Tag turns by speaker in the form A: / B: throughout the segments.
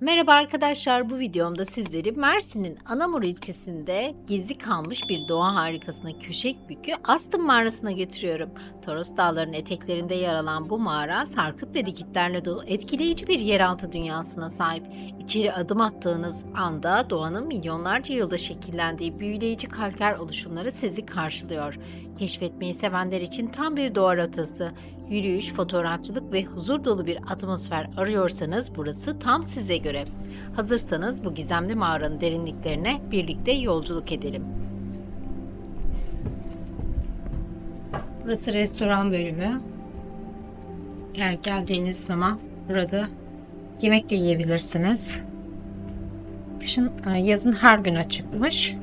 A: Merhaba arkadaşlar bu videomda sizleri Mersin'in Anamur ilçesinde gizli kalmış bir doğa harikasına Köşekbükü Astım mağarasına götürüyorum. Toros dağlarının eteklerinde yer alan bu mağara sarkıt ve dikitlerle dolu etkileyici bir yeraltı dünyasına sahip. İçeri adım attığınız anda doğanın milyonlarca yılda şekillendiği büyüleyici kalker oluşumları sizi karşılıyor. Keşfetmeyi sevenler için tam bir doğa rotası. Yürüyüş, fotoğrafçılık ve huzur dolu bir atmosfer arıyorsanız burası tam size göre. Hazırsanız bu gizemli mağaranın derinliklerine birlikte yolculuk edelim. Burası restoran bölümü. Eğer geldiğiniz zaman burada yemek de yiyebilirsiniz. Kışın, e, yazın her gün açıkmış.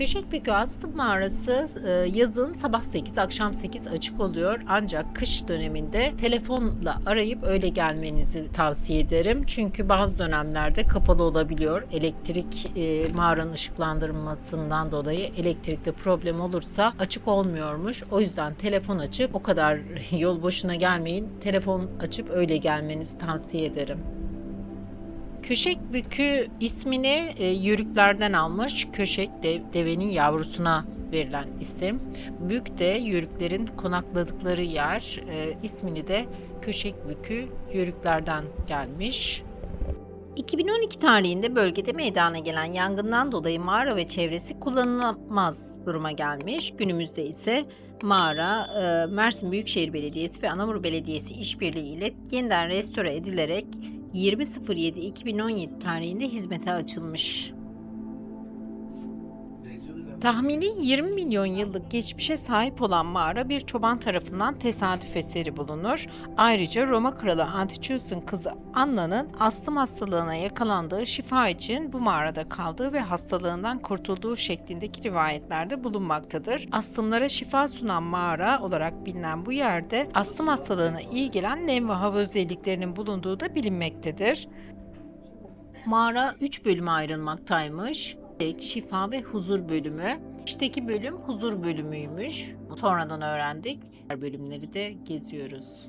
A: Köşekbükü Astım Mağarası e, yazın sabah 8 akşam 8 açık oluyor. Ancak kış döneminde telefonla arayıp öyle gelmenizi tavsiye ederim. Çünkü bazı dönemlerde kapalı olabiliyor. Elektrik e, mağaranın ışıklandırmasından dolayı elektrikte problem olursa açık olmuyormuş. O yüzden telefon açıp o kadar yol boşuna gelmeyin. Telefon açıp öyle gelmenizi tavsiye ederim. Köşek bükü ismini e, yörüklerden almış. Köşek de, devenin yavrusuna verilen isim. Bük de yörüklerin konakladıkları yer. E, ismini de Köşek bükü yörüklerden gelmiş. 2012 tarihinde bölgede meydana gelen yangından dolayı mağara ve çevresi kullanılamaz duruma gelmiş. Günümüzde ise mağara e, Mersin Büyükşehir Belediyesi ve Anamur Belediyesi işbirliği ile yeniden restore edilerek 20.07.2017 tarihinde hizmete açılmış. Tahmini 20 milyon yıllık geçmişe sahip olan mağara bir çoban tarafından tesadüf eseri bulunur. Ayrıca Roma kralı Antiochus'un kızı Anna'nın astım hastalığına yakalandığı şifa için bu mağarada kaldığı ve hastalığından kurtulduğu şeklindeki rivayetlerde bulunmaktadır. Astımlara şifa sunan mağara olarak bilinen bu yerde astım hastalığına iyi gelen nem ve hava özelliklerinin bulunduğu da bilinmektedir. Mağara 3 bölüme ayrılmaktaymış. İlk şifa ve huzur bölümü. İşteki bölüm huzur bölümüymüş. Sonradan öğrendik. Diğer bölümleri de geziyoruz.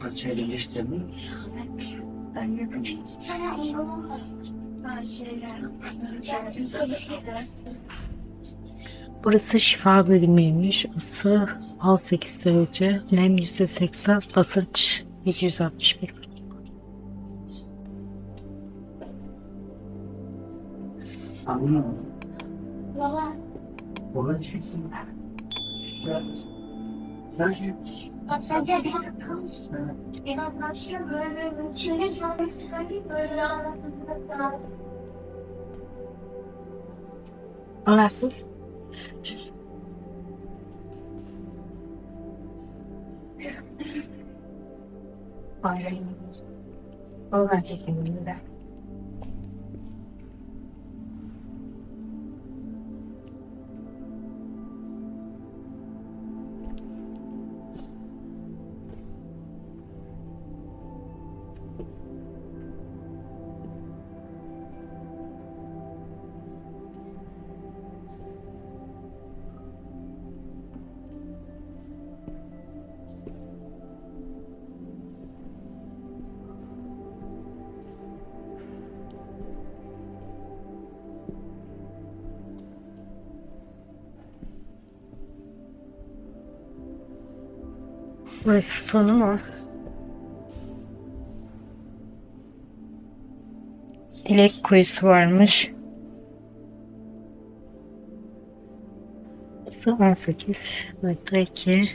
B: Parçayla geçtirelim.
A: Burası şifa bölümüymüş. Isı 18 derece, nem %80, basınç 761.
B: Anladın mı? Baba çıksın. Sen
A: Nasıl?
C: Aynen. Oradan çekimini de.
A: Burası sonu mu? Dilek kuyusu varmış. Burası 18 metre 2.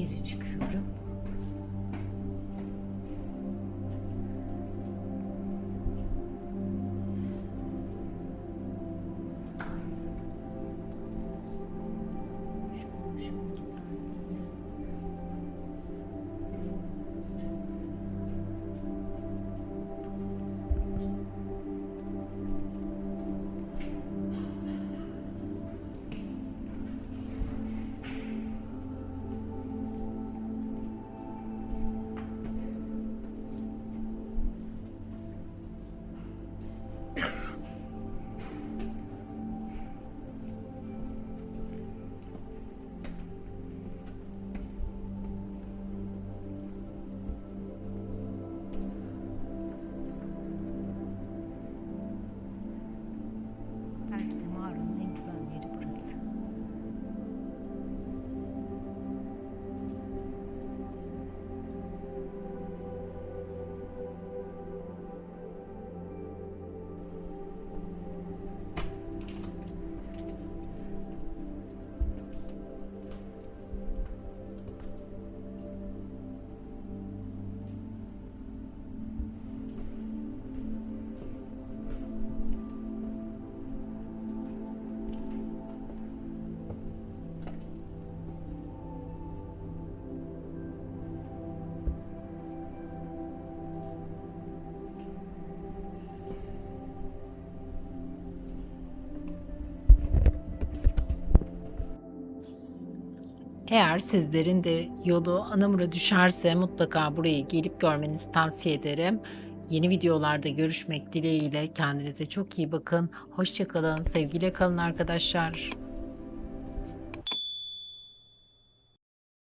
A: geri çıkıyorum. Şu komşumun Eğer sizlerin de yolu Anamur'a düşerse mutlaka burayı gelip görmenizi tavsiye ederim. Yeni videolarda görüşmek dileğiyle kendinize çok iyi bakın. Hoşçakalın, sevgiyle kalın arkadaşlar.